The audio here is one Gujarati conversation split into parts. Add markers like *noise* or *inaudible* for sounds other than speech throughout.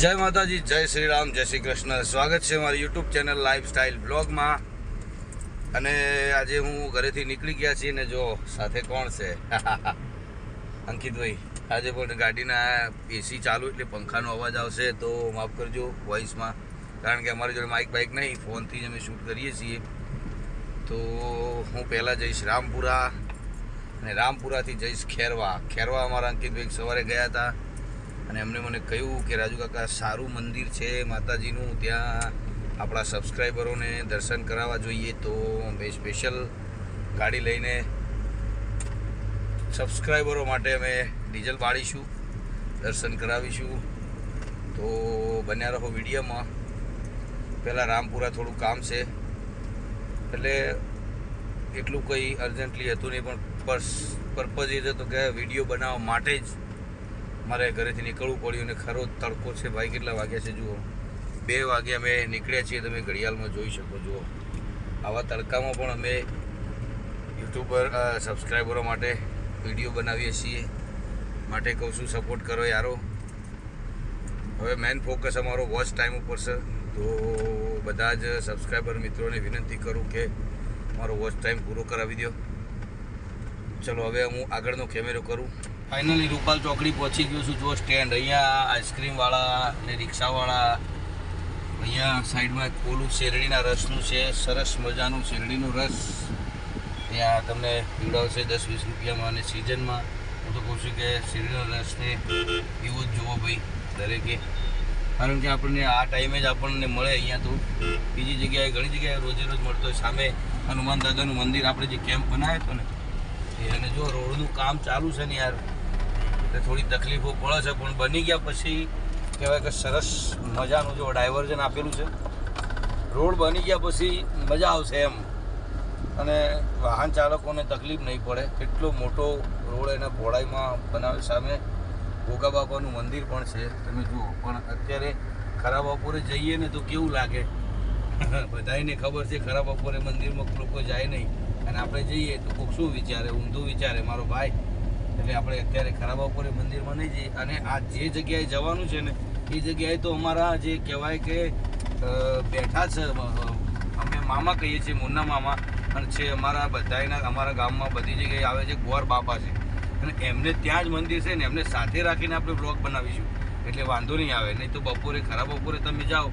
જય માતાજી, જય શ્રી રામ જય શ્રી કૃષ્ણ. સ્વાગત છે મારી યુટ્યુબ ચેનલ લાઈફ સ્ટાઇલ બ્લોગમાં. અને આજે હું ઘરેથી નીકળી ગયા છીએ ને જો, સાથે કોણ છે? *laughs* અંકિતભાઈ, આજે પણ ગાડીના એસી ચાલુ એટલે પંખાનો અવાજ આવશે, તો માફ કરજો વોઇસમાં કારણ કે અમારી જોડે માઇક બાઇક નહીં, ફોનથી જ અમે શૂટ કરીએ છીએ. તો હું પહેલાં જઈશ રામપુરા, અને રામપુરાથી જઈશ ખેરવા. ખેરવા અમારા અંકિતભાઈ સવારે ગયા હતા. અને એમણે મને કહ્યું કે, રાજુ કાકા, સારું મંદિર છે, માતાજીનું. ત્યાં આપણા સબસ્ક્રાઈબરોને દર્શન કરાવવા જોઈએ તો અમે સ્પેશિયલ ગાડી લઈને સબસ્ક્રાઈબરો માટે અમે ડીઝલ બાળીશું, દર્શન કરાવીશું. તો બન્યા રહો વિડીયોમાં. પહેલાં રામપુરા થોડું કામ છે. એટલે એટલું કંઈ અર્જન્ટલી હતું નહીં, પણ પર્સ પર્પઝ એ હતો કે વીડિયો બનાવવા માટે જ મારે ઘરેથી નીકળવું પડ્યું અને ખરો તડકો છે, ભાઈ કેટલા વાગ્યા છે, જુઓ. બે વાગે અમે નીકળ્યા છીએ, તમે ઘડિયાળમાં જોઈ શકો, જુઓ. આવા તડકામાં પણ અમે યુટ્યુબર સબસ્ક્રાઈબરો માટે વીડિયો બનાવીએ છીએ. માટે કહું છું સપોર્ટ કરો યારો. હવે મેન ફોકસ અમારો વોચ ટાઈમ ઉપર છે. તો બધા જ સબસ્ક્રાઈબર મિત્રોને વિનંતી કરું કે મારો વોચ ટાઈમ પૂરો કરાવી દો ચલો, હવે હું આગળનો કેમેરો કરું. ફાઇનલી રૂપાલ ચોકડી પહોંચી ગયો છું. જો સ્ટેન્ડ અહીંયા આઈસ્ક્રીમવાળા ને રિક્ષાવાળા. અહીંયા સાઈડમાં એક ઓલું શેરડીના રસનું છે. સરસ મજાનું શેરડીનો રસ. ત્યાં તમને પીવડાવશે દસ વીસ રૂપિયામાં અને સિઝનમાં હું તો કહું છું કે શેરડીનો રસને પીવો જ જુઓ ભાઈ, દરેકે. કારણ કે આપણને આ ટાઈમે જ આપણને મળે અહીંયા તો. બીજી જગ્યાએ ઘણી જગ્યાએ રોજે રોજ મળતો હોય. સામે હનુમાન દાદાનું મંદિર, આપણે જે કેમ્પ બનાવ્યો હતો ને અને જો રોડનું કામ ચાલુ છે ને યાર. એટલે થોડી તકલીફો પડે છે, પણ બની ગયા પછી કહેવાય કે સરસ મજાનું જો ડાયવર્ઝન આપેલું છે. રોડ બની ગયા પછી મજા આવશે એમ. અને વાહન ચાલકોને તકલીફ નહીં પડે. કેટલો મોટો રોડ એના પહોળાઈમાં બનાવે. સામે ગોગા બાપાનું મંદિર પણ છે. તમે જુઓ. પણ અત્યારે ખરા બપોરે જઈએ ને તો કેવું લાગે? *laughs* બધાને ખબર છે ખરા બપોરે મંદિરમાં લોકો જાય નહીં. અને આપણે જઈએ તો કોક શું વિચારે? ઊંધું વિચારે. મારો ભાઈ એટલે આપણે અત્યારે ખરાબ બપોરે મંદિરમાં નહીં જઈએ. અને આ જે જગ્યાએ જવાનું છે ને, એ જગ્યાએ તો અમારા જે કહેવાય કે બેઠા છે અમે મામા કહીએ છીએ, મુન્ના મામા, અને છે અમારા બધાયના, અમારા ગામમાં બધી જગ્યાએ આવે છે, ગોર બાપા છે. અને એમને ત્યાં જ મંદિર છે ને, એમને સાથે રાખીને આપણે બ્લોગ બનાવીશું. એટલે વાંધો નહીં આવે, નહીં તો બપોરે ખરાબ બપોરે તમે જાઓ.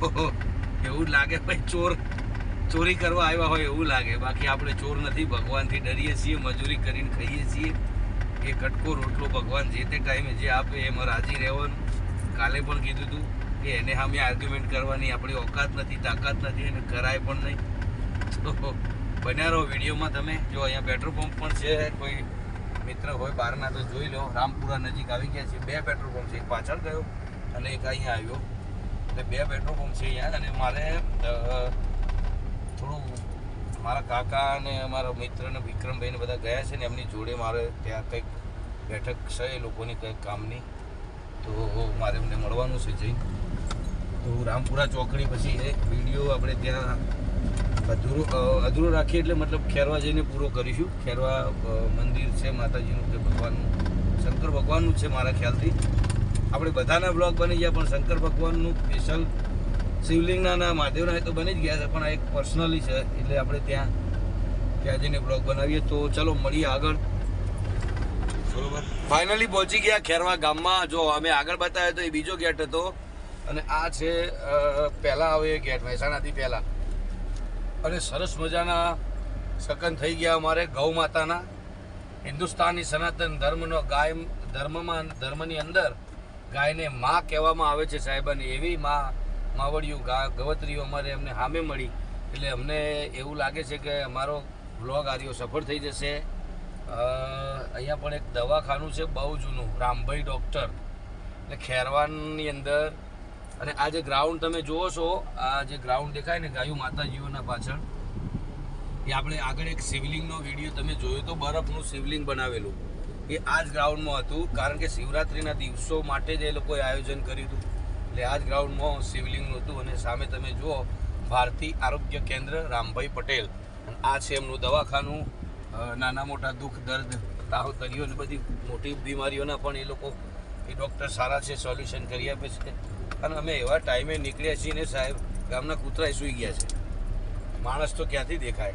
તો એવું લાગે ભાઈ, ચોર, ચોરી કરવા આવ્યા હોય એવું લાગે. બાકી આપણે ચોર નથી, ભગવાનથી ડરીએ છીએ, મજૂરી કરીને ખાઈએ છીએ. એ કટકો રોટલો ભગવાન જે તે ટાઈમે જે આપે એમાં રાજી રહેવાનું. કાલે પણ કીધું હતું કે એને સામે આર્ગ્યુમેન્ટ કરવાની આપણી ઓકાત નથી, તાકાત નથી અને કરાય પણ નહીં. તો બન્યા રહો વિડીયોમાં તમે, જો અહીંયા પેટ્રોલ પંપ પણ છે, કોઈ મિત્ર હોય બહારના તો જોઈ લો. રામપુરા નજીક આવી ગયા છે. બે પેટ્રોલ પંપ છે. એક પાછળ ગયો અને એક અહીંયા આવ્યો. એટલે બે પેટ્રોલ પંપ છે અહીંયા. અને મારે થોડું મારા કાકા અને મારા મિત્ર ને વિક્રમભાઈ ને બધા ગયા છે ને એમની જોડે મારે ત્યાં કંઈક બેઠક છે એ લોકોની કંઈક કામની. તો મારે એમને મળવાનું છે જઈ તો રામપુરા ચોકડી પછી એક વીડિયો આપણે ત્યાં અધૂરો અધૂરો રાખીએ એટલે મતલબ ખેરવા જઈને પૂરો કરીશું. ખેરવા મંદિર છે, માતાજીનું કે ભગવાનનું શંકર ભગવાનનું છે મારા ખ્યાલથી. આપણે બધાના બ્લોગ બની ગયા, પણ શંકર ભગવાનનું સ્પેશિયલ શિવલિંગના ના મહાદેવના એ તો બની જ ગયા છે, પણ આ એક પર્સનલી છે, એટલે આપણે ત્યાં ત્યાં જઈને બ્લોગ બનાવીએ. તો ચલો મળીએ આગળ. બરોબર ફાઇનલી પહોંચી ગયા ખેરવા ગામમાં. જો અમે આગળ બતાવ્યો તો એ બીજો ગેટ હતો. અને આ છે પહેલાં આવે ગેટ મહેસાણાથી પહેલાં. અને સરસ મજાના સકન થઈ ગયા અમારે ગૌ માતાના. હિન્દુસ્તાની સનાતન ધર્મનો ગાય, ધર્મમાં, ધર્મની અંદર ગાયને માં કહેવામાં આવે છે સાહેબાની એવી માં માવડિયું ગા, ગવતરીઓ અમારે એમને સામે મળી. એટલે અમને એવું લાગે છે કે અમારો બ્લોગ આર્યો સફળ થઈ જશે. અહીંયા પણ એક દવાખાનું છે, બહુ જૂનું, રામભાઈ ડૉક્ટર. એટલે ખેરવાનની અંદર અને આ જે ગ્રાઉન્ડ તમે જુઓ છો, આ જે ગ્રાઉન્ડ દેખાય ને ગાયું માતાજીઓના પાછળ, એ આપણે આગળ એક શિવલિંગનો વીડિયો તમે જોયો તો બરફનું શિવલિંગ બનાવેલું. એ આ જ ગ્રાઉન્ડમાં હતું, કારણ કે શિવરાત્રિના દિવસો માટે જ એ લોકોએ આયોજન કર્યું હતું. એટલે આ જ ગ્રાઉન્ડમાં શિવલિંગનું હતું અને સામે તમે જુઓ, ભારતી આરોગ્ય કેન્દ્ર રામભાઈ પટેલ. આ છે એમનું દવાખાનું. નાના મોટા દુઃખ, દર્દ તાવ તરીઓ ને બધી મોટી બીમારીઓના પણ એ લોકો, એ ડૉક્ટર સારા છે સોલ્યુશન કરી આપે છે. અને અમે એવા ટાઈમે નીકળ્યા છીએ ને સાહેબ, ગામના કૂતરાએ સૂઈ ગયા છે. માણસ તો ક્યાંથી દેખાય?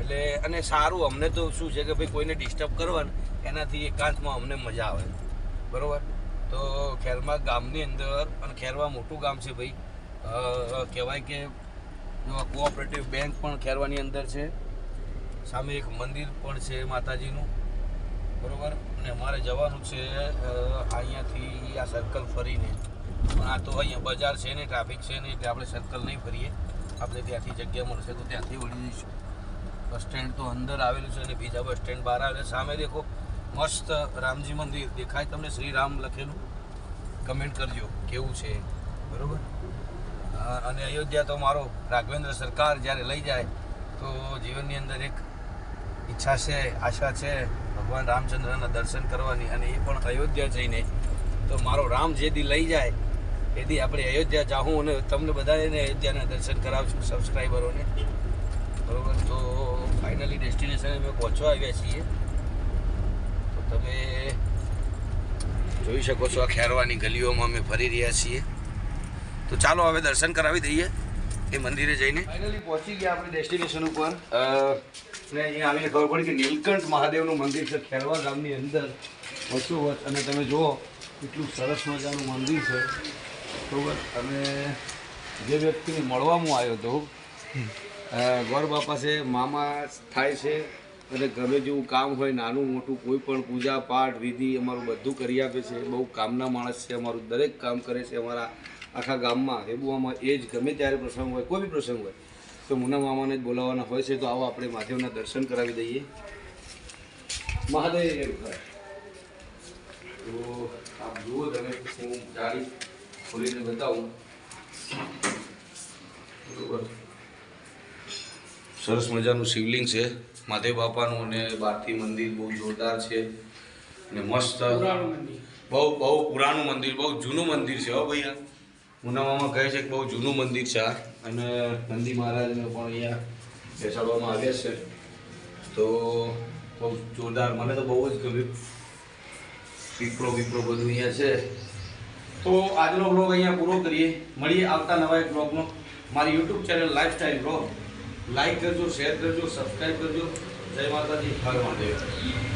એટલે, અને સારું, અમને તો શું છે કે ભાઈ કોઈને ડિસ્ટર્બ કરવાનું, એનાથી એકાંતમાં અમને મજા આવે. બરોબર? તો ખેરમા ગામની અંદર અને ખેરવા મોટું ગામ છે ભાઈ કહેવાય કે કોઓપરેટિવ બેંક પણ ખેરવાની અંદર છે. સામે એક મંદિર પણ છે માતાજીનું, બરોબર? અને અમારે જવાનું છે અહીંયાથી આ સર્કલ ફરીને. પણ આ તો અહીંયા બજાર છે ને ટ્રાફિક છે ને, એટલે આપણે સર્કલ નહીં ફરીએ. આપણે ત્યાંથી જગ્યા મળશે તો ત્યાંથી વળી જઈશું. બસ સ્ટેન્ડ તો અંદર આવેલું છે અને બીજા બસ સ્ટેન્ડ બહાર આવેલું સામે દેખો મસ્ત રામજી મંદિર દેખાય તમને શ્રી રામ લખેલું. કમેન્ટ કરજો, કેવું છે? બરોબર? અને અયોધ્યા તો મારો રાઘવેન્દ્ર સરકાર જ્યારે લઈ જાય, તો જીવનની અંદર એક ઈચ્છા છે, આશા છે, ભગવાન રામચંદ્રના દર્શન કરવાની, અને એ પણ અયોધ્યા જઈને, તો મારો રામ જે દી લઈ જાય એ દી આપણે અયોધ્યા જાઉં અને તમને બધાને અયોધ્યાના દર્શન કરાવશું સબસ્ક્રાઈબરોને બરોબર? તો ફાઇનલી ડેસ્ટિનેશન અમે પહોંચવા આવ્યા છીએ. તમે જોઈ શકો છો આ ખેરવાની ગલીઓમાં અમે ફરી રહ્યા છીએ. તો ચાલો હવે દર્શન કરાવી દઈએ એ મંદિરે જઈને. ફાઇનલી પહોંચી ગયા આપણે ડેસ્ટિનેશન ઉપર. ને અહીંયા આવીને ખબર પડી કે નીલકંઠ મહાદેવનું મંદિર છે ખેરવા ગામની અંદર. વચ્ચોવચ અને તમે જુઓ કેટલું સરસ મજાનું મંદિર છે. બરોબર? અને જે વ્યક્તિને મળવા હું આવ્યો હતો અ, ગોર બાપા છે મામા થાય છે અને ગમે જેવું કામ હોય, નાનું મોટું, કોઈ પણ પૂજા પાઠ, વિધિ અમારું બધું કરી આપે છે. બહુ કામના માણસ છે અમારું, દરેક કામ કરે છે અમારા આખા ગામમાં. હેબુઆમાં એ જ ગમે ત્યારે પ્રસંગ હોય, કોઈ બી પ્રસંગ હોય, તો મુના મામાને જ બોલાવવાના હોય છે, તો આવો આપણે મહાદેવના દર્શન કરાવી દઈએ. મહાદેવ તો આપ જુઓ તમે, હું જાળી ખોલીને બતાવું. સરસ મજાનું શિવલિંગ છે. મહાદેવ બાપાનું અને બારથી મંદિર બહુ જોરદાર છે. અને મસ્ત. બહુ બહુ પુરાણું મંદિર બહુ જૂનું મંદિર છે હો ભાઈ મુનામામાં કહે છે કે બહુ જૂનું મંદિર છે આ. અને નંદી મહારાજને પણ અહીંયા બેસાડવામાં આવ્યા છે. તો બહુ જોરદાર મને તો બહુ જ ગમ્યું. પીપળો પીપળો બધું અહીંયા છે. તો આજનો બ્લોગ અહીંયા પૂરો કરીએ. મળીએ આવતા નવા એક બ્લોગમાં મારી YouTube channel lifestyle blog like કરજો શેર કરજો સબસ્ક્રાઈબ કરજો. જય માતાજી હર મહાદેવ.